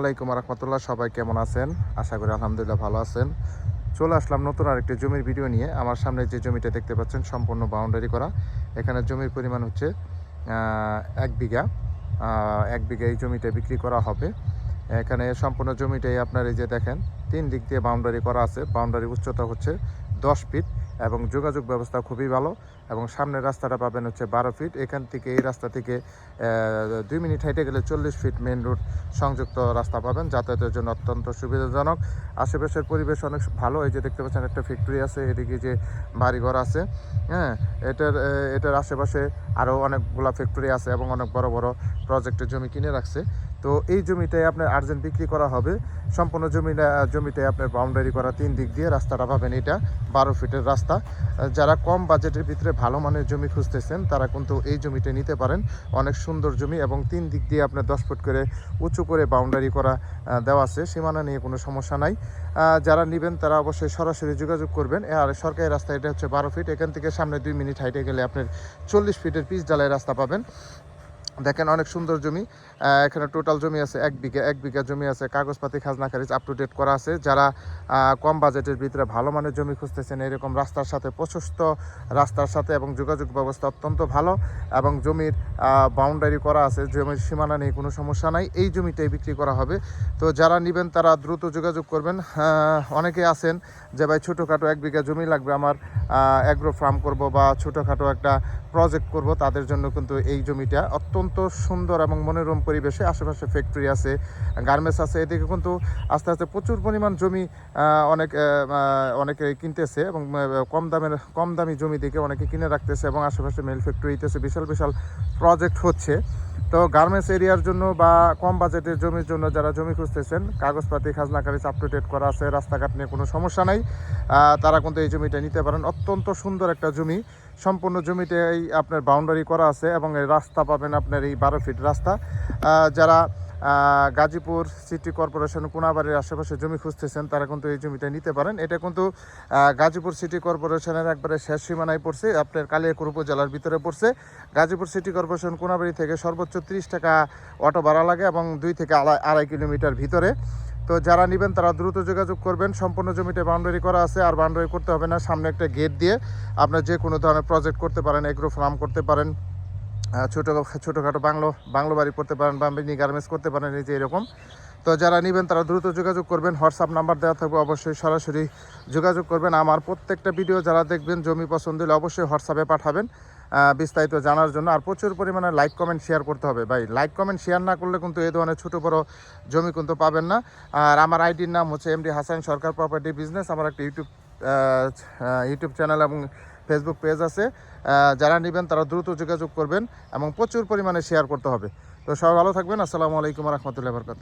আলাইকুম রহমতুল্লাহ সবাই কেমন আছেন? আশা করি আলহামদুলিল্লাহ ভালো আছেন। চলে আসলাম নতুন আরেকটি জমির ভিডিও নিয়ে। আমার সামনে যে জমিটা দেখতে পাচ্ছেন, সম্পূর্ণ বাউন্ডারি করা। এখানে জমির পরিমাণ হচ্ছে এক বিঘা। এক বিঘা এই জমিটা বিক্রি করা হবে। এখানে সম্পূর্ণ জমিটাই আপনার এই যে দেখেন, তিন দিক দিয়ে বাউন্ডারি করা আছে। বাউন্ডারি উচ্চতা হচ্ছে দশ ফিট এবং যোগাযোগ ব্যবস্থা খুবই ভালো এবং সামনের রাস্তাটা পাবেন হচ্ছে বারো ফিট এখান থেকে এই রাস্তা থেকে দুই মিনিট হেঁটে গেলে চল্লিশ ফিট মেন রোড সংযুক্ত রাস্তা পাবেন। যাতায়াতের জন্য অত্যন্ত সুবিধাজনক। আশেপাশের পরিবেশ অনেক ভালো। এই যে দেখতে পাচ্ছেন একটা ফ্যাক্টরি আছে, এদিকে যে বাড়িঘর আছে। হ্যাঁ এটার এটার আশেপাশে আরও অনেকগুলা ফ্যাক্টরি আছে এবং অনেক বড় বড় প্রজেক্টের জমি কিনে রাখছে। তো এই জমিটাই আপনার আর্জেন্ট বিক্রি করা হবে। সম্পূর্ণ জমিটা জমিটাই আপনার বাউন্ডারি করা তিন দিক দিয়ে রাস্তাটা পাবেন এটা, বারো ফিটের রাস্তা। যারা কম বাজেটের ভিতরে ভালো মানের জমি খুঁজতেছেন, তারা কিন্তু এই জমিটা নিতে পারেন। অনেক সুন্দর জমি এবং তিন দিক দিয়ে আপনার দশ ফুট করে উঁচু করে বাউন্ডারি করা দেওয়া আছে, সীমানা নিয়ে কোনো সমস্যা নাই। যারা নেবেন তারা অবশ্যই সরাসরি যোগাযোগ করবেন। আর সরকারি রাস্তা এটা হচ্ছে বারো ফিট, এখান থেকে সামনে দুই মিনিট হাইটে গেলে আপনার চল্লিশ ফিটের পিচ ডালাই রাস্তা পাবেন। দেখেন অনেক সুন্দর জমি এখানে টোটাল জমি আছে এক বিঘা এক বিঘা জমি আছে, কাগজপাতি, খাজনা, খারিজ আপ টু ডেট করা আছে। যারা কম বাজেটের ভিতরে ভালো মানের জমি খুঁজতেছেন, এরকম রাস্তার সাথে প্রশস্ত রাস্তার সাথে এবং যোগাযোগ ব্যবস্থা অত্যন্ত ভালো এবং জমির বাউন্ডারি করা আছে, জমির সীমানা নেই কোনো সমস্যা নাই, এই জমিটাই বিক্রি করা হবে। তো যারা নেবেন তারা দ্রুত যোগাযোগ করবেন। অনেকে আছেন যে, ভাই, ছোটোখাটো এক বিঘা জমি লাগবে, আমার অ্যাগ্রো ফার্ম করব বা ছোটোখাটো একটা প্রজেক্ট করব। তাদের জন্য কিন্তু এই জমিটা অত্যন্ত সুন্দর এবং মনোরম পরিবেশে আশেপাশে ফ্যাক্টরি আছে গার্মেন্টস আছে, এদিকে কিন্তু আস্তে আস্তে প্রচুর পরিমাণ জমি অনেক অনেকে কিনতেছে এবং কম দামের, কম দামি জমি দেখে অনেকে কিনে রাখতেছে এবং আশেপাশে মেল ফ্যাক্টরি হইতেছে, বিশাল বিশাল প্রজেক্ট হচ্ছে। তো গার্মেন্টস এরিয়ার জন্য বা কম বাজেটের জমির জন্য যারা জমি খুঁজতেছেন, কাগজপাতি, খাজনা কারিজ আপ টু ডেট করা আছে, রাস্তাঘাট নিয়ে কোনো সমস্যা নাই তারা কিন্তু এই জমিটা নিতে পারেন। অত্যন্ত সুন্দর একটা জমি। সম্পূর্ণ জমিতে এই আপনার বাউন্ডারি করা আছে এবং এই রাস্তা পাবেন আপনার এই বারো ফিট রাস্তা। যারা গাজীপুর সিটি কর্পোরেশন কোনাবাড়ির আশেপাশে জমি খুঁজতেছেন, তারা কিন্তু এই জমিটা নিতে পারেন। এটা কিন্তু গাজীপুর সিটি কর্পোরেশনের একবারে শেষ সীমানায় পড়ছে, আপনার কালিয়াকুর উপজেলার ভিতরে পড়ছে। গাজীপুর সিটি কর্পোরেশন কোনাবাড়ি থেকে সর্বোচ্চ ত্রিশ টাকা অটো ভাড়া লাগে এবং দুই থেকে আড়াই আড়াই কিলোমিটার ভিতরে। তো যারা নেবেন তারা দ্রুত যোগাযোগ করবেন। সম্পূর্ণ জমিতে বাউন্ডারি করা আছে, আর বাউন্ডারি করতে হবে না। সামনে একটা গেট দিয়ে আপনার যে কোনো ধরনের প্রজেক্ট করতে পারেন এগ্রো ফার্ম করতে পারেন। ছোটো ছোটোখাটো বাংলো বাংলো বাড়ি করতে পারেন বা মিনি গার্মেন্টস করতে পারেন, এই যে এরকম। তো যারা নেবেন, তারা দ্রুত যোগাযোগ করবেন। হোয়াটসঅ্যাপ নাম্বার দেওয়া থাকবে, অবশ্যই সরাসরি যোগাযোগ করবেন। আমার প্রত্যেকটা ভিডিও যারা দেখবেন, জমি পছন্দ হলে অবশ্যই হোয়াটসঅ্যাপে পাঠাবেন বিস্তারিত জানার জন্য। আর প্রচুর পরিমাণে লাইক কমেন্ট শেয়ার করতে হবে। ভাই লাইক কমেন্ট শেয়ার না করলে কিন্তু এই ধরনের ছোটো বড়ো জমি কিন্তু পাবেন না। আর আমার আইডির নাম হচ্ছে MD Hasan Sarkar property business আমার একটা ইউটিউব ইউটিউব চ্যানেল এবং ফেসবুক পেজ আছে। যারা নেবেন তারা দ্রুত যোগাযোগ করবেন এবং প্রচুর পরিমাণে শেয়ার করতে হবে। তো সবাই ভালো থাকবেন। আসসালামু আলাইকুম রহমতুল্লাহ বরকাত